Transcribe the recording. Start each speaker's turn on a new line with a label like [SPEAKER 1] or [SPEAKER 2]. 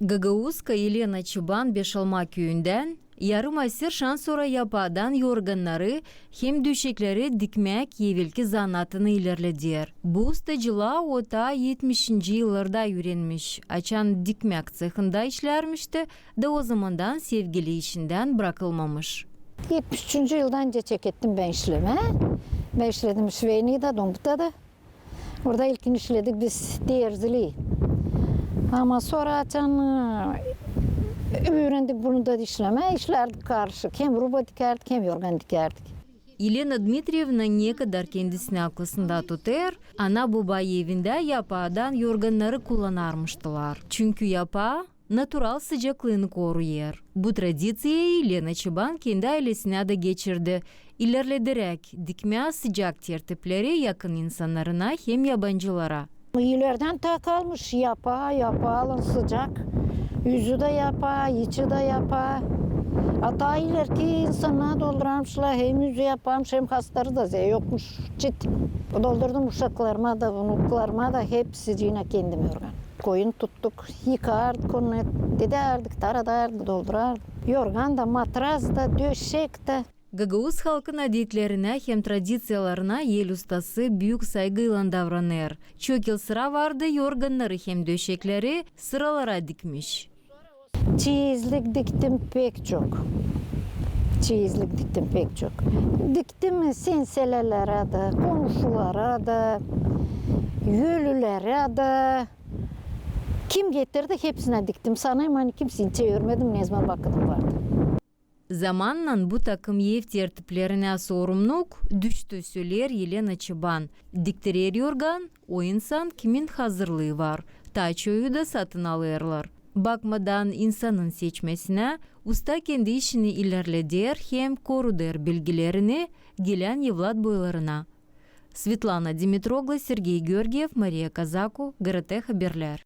[SPEAKER 1] Gagauska Елена Чубан Бешалma köyünden yarım asır şan sonra yapadan yorganları hem döşekleri dikmek yevilki zanatını ilerlediler. Bu ustacılığa o ta 70. yıllarda öğrenmiş. Açan dikmek cehinde işlermişti de o zamandan sevgili işinden bırakılmamış.
[SPEAKER 2] 73. yıldan önce çek ettim ben işleme. Ben işledim Şveyni'de, Dombut'ta da. Orada ilkin işledik biz Derzili. Ama sonra açan e, öğrendik bunu da işleme. İşlerdik karışık. Hem ruba dikerdik hem yorgan dikerdik.
[SPEAKER 1] Елена Дмитриевна ne kadar kendisini aklısında tutar, ana baba evinde yapağdan yorganları kullanarmıştılar. Çünkü yapağı natural sıcaklığını koruyor. Bu tradisyayı Elena Çıban kendi ailesine de geçirdi. İlerlederek dikmeye sıcak tertipleri yakın insanlarına hem yabancılara.
[SPEAKER 2] İyilerden ta kalmış yapa yapa alın sıcak. Yüzü de yapa, içi de yapa. Hatta ileriki insanlar doldurmuşlar. Hem yüzü yaparmış hem hastaları da yokmuş. Ciddi. Doldurdum uşaklarıma da, unuklarıma da hepsi yine kendim yorgan. Koyun tuttuk, yıkardık onu, diderdik, taradardık, doldurardık. Yorgan da, matraz da, döşek de.
[SPEAKER 1] Halkın adetlerine hem tradisiyalarına el ustası büyük saygıyla davranır. Çok yıl sıra vardı yorganları hem döşekleri sıralara dikmiş.
[SPEAKER 2] Çeyizlik diktim pek çok. Çeyizlik diktim pek çok. Diktim senselelere de, komşulara da, yölülere de. Kim getirdi hepsine diktim. Sanayım hani kimseyi çevirmedim ne zaman bakıdım vardı.
[SPEAKER 1] заманнан бу такымиев тертиптерине соорумнук дүчтү сүйлер елена чыбан диктирер юрган оинсан кимин хазырлыğı бар тачою да сатын алырлар бакмадан инсанын сечмесине уста кенди ишини илерледер хем корудер билгилерини келен евлат бойларына. Светлана димитрогла сергей георгиев мария казаку грт хаберлер